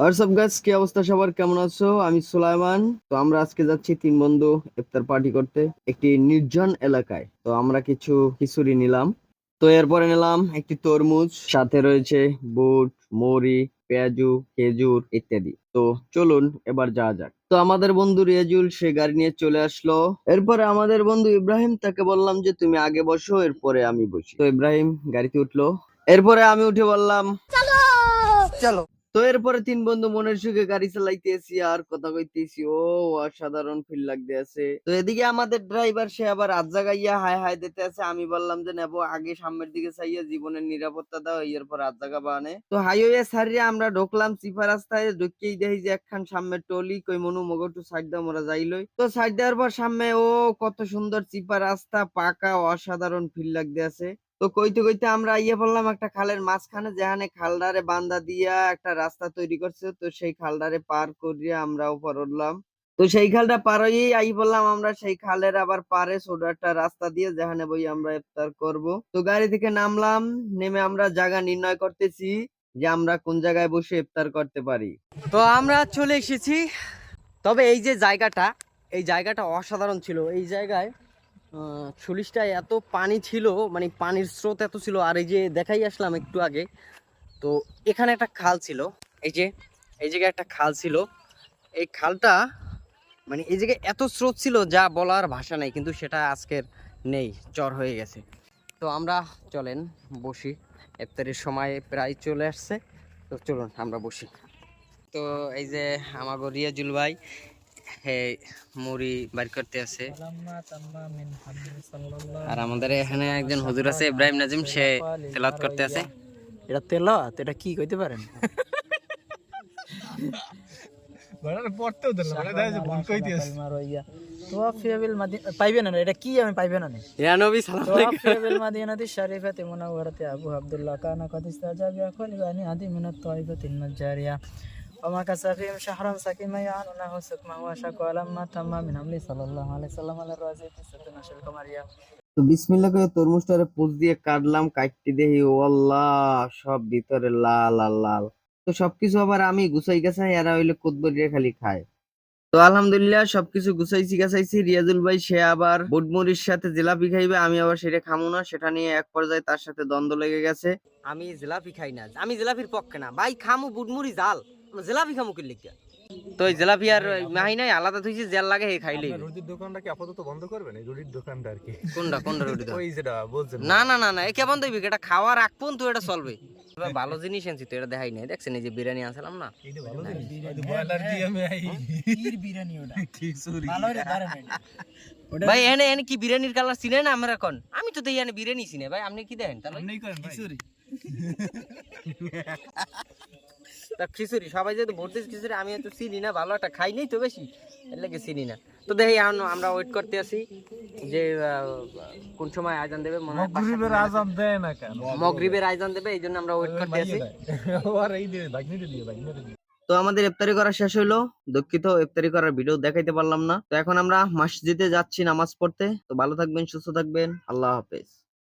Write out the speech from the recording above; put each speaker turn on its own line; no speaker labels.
WhatsApp guys কি অবস্থা সবার? কেমন আছো? আমি সুলাইমান। তো আমরা আজকে যাচ্ছি তিন বন্ধু ইফতার পার্টি করতে একটি নির্জন এলাকায়। তো আমরা কিছু খিচুড়ি নিলাম। তো এরপরে নিলাম একটি তরমুজ সাথে রয়েছে বুট মরি পেঁয়াজু খেজুর ইত্যাদি। তো চলুন এবার যাওয়া যাক। তো আমাদের বন্ধু রিয়াজুল সে গাড়ি নিয়ে চলে আসলো। এরপরে আমাদের বন্ধু ইব্রাহিম তাকে বললাম যে তুমি আগে বসো এরপরে আমি বসি। তো ইব্রাহিম গাড়িতে উঠল। এরপরে আমি উঠে বললাম চলো। তো এরপরে তিন বন্ধু মনের সুখে গাড়ি চালাইতেছি, আর কথা কইতেছি, ও, অসাধারণ ফিল লাগতে আছে। তো এদিকে আমাদের ড্রাইভার সে আবার আজ জাগাইয়া হাই হাই দিতে আছে। আমি বললাম যে, নেব, আগে সামনের দিকে চাইয়া জীবনের নিরাপত্তা দাও এরপর আজ জাগা বানে তো হাইওয়ে সারিয়ে আমরা ঢুকলাম চিপা রাস্তায় ঢুকেই দেখি যে একখান সামনের টলি কই মনু মগটু সাইড দাও, মোরা যাইলই তো সাইড দেওয়ার পর সামনে, ও, কত সুন্দর চিপা রাস্তা, পাকা, অসাধারণ ফিল লাগতে আছে। তো কইতে কইতে আমরা ইয়ে বললাম একটা খালের মাঝখানে যেখানে খালডারে বান্দা দিয়া একটা রাস্তা তৈরি করছে, তো সেই খালডারে পার করিয়ে আমরা উপর উঠলাম। তো সেই খালটা পার হয়েই আই বললাম আমরা সেই খালের আবার পারে ছোট একটা রাস্তা দিয়ে যেখানে বই আমরা ইফতার করব। তো গাড়ি থেকে নামলাম, নেমে আমরা জায়গা নির্ণয় করতেছি যে আমরা কোন জায়গায় বসে ইফতার করতে পারি।
তো আমরা চলে এসেছি। তবে এই যে জায়গাটা, এই জায়গাটা অসাধারণ ছিল। এই জায়গায় সুলিশটায় এত পানি ছিল মানে পানির স্রোত এত ছিল, আর এই যে দেখাই আসলাম একটু আগে, তো এখানে একটা খাল ছিল, এই যে, এই জায়গায় একটা খাল ছিল, এই খালটা মানে এই জায়গায় এত স্রোত ছিল যা বলার ভাষা নেই, কিন্তু সেটা আজকের নেই চর হয়ে গেছে। তো আমরা, চলেন, বসি ইফতারের সময় প্রায় চলে আসছে, তো চলুন, আমরা বসি। তো এই যে, আমাগো রিয়াজুল ভাই মুড়ি করতে আছে। আর আমাদের এখানে একজন আছে ইব্রাহিম নাজিম সে তেলাত করতে আছে।
এটা এটা কি কইতে পারেন? আমি পাইবে না? আবু আব্দুল্লাহ কানা কদ ইস্তাজাবি আখলি আদি وما كسفيهم شهرا سكيما يعنونه سكما وشكوى لما تم من أمري صلى الله عليه وسلم على الرازي في ستنا شرك مريم
তো বিসমিল্লাহ করে তরমুজটারে পোজ দিয়ে কাটলাম কাটতে দেখি ও আল্লাহ সব ভিতরে লাল আর লাল তো সবকিছু আবার আমি গুছাই গাছাই এরা হইলে কুদবরিয়া খালি খায় তো আলহামদুলিল্লাহ সবকিছু গুছাইছি গাছাইছি রিয়াজুল ভাই সে আবার বুটমুড়ির সাথে জিলাপি খাইবে আমি আবার সেটা খামু না সেটা নিয়ে এক পর্যায়ে তার সাথে দ্বন্দ্ব লেগে গেছে
আমি জিলাপি খাই না আমি জিলাপির পক্ষে না ভাই খামু বুটমুড়ি জাল জিলাপি খামু কি লিখা তো ওই জিলাপি আর মাহি নাই আলাদা থইছি জেল লাগে হে খাইলেই।
রুটির দোকানটা কি আপাতত বন্ধ করবেন এই রুটির দোকানটা আর কি?
কোনটা কোনটা রুটি
ওই যেটা বলছেন।
না না না না এ কেমন দইবি এটা খাওয়ার আগ পর্যন্ত এটা চলবে। ভালো জিনিস আনছি তো এটা দেখাই নাই। দেখছেন এই যে বিরিয়ানি আনছিলাম না?
দাঁড়ান ওটা।
ভাই এনে এনে কি বিরিয়ানির কালার চিনে না আমরা এখন? আমি তো দেই এনে বিরিয়ানি চিনে। ভাই আপনি কি দেন? তাহলে
করেন
তা খিচুড়ি সবাই যেহেতু ভর্তি খিচুড়ি আমি তো চিনি না ভালো একটা খাই নেই তো বেশি এর লাগে চিনি না। তো দেখি এখন আমরা ওয়েট করতে আছি যে কোন সময় আয়োজন দেবে মনে হয় পাঁচ সাত
গরিবের
মিনিট আছে।
আজান দেয় না কেন?
মগরিবের আয়োজন দেবে এই জন্য আমরা ওয়েট করতে আছি
আর এই দিয়ে ভাগনিটা দিয়ে ভাগনিটা দিয়ে।
তো আমাদের ইফতারি করা শেষ হইল। দুঃখিত ইফতারি করার ভিডিও দেখাইতে পারলাম না। তো এখন আমরা মসজিদে যাচ্ছি নামাজ পড়তে। তো ভালো থাকবেন সুস্থ থাকবেন। আল্লাহ হাফেজ।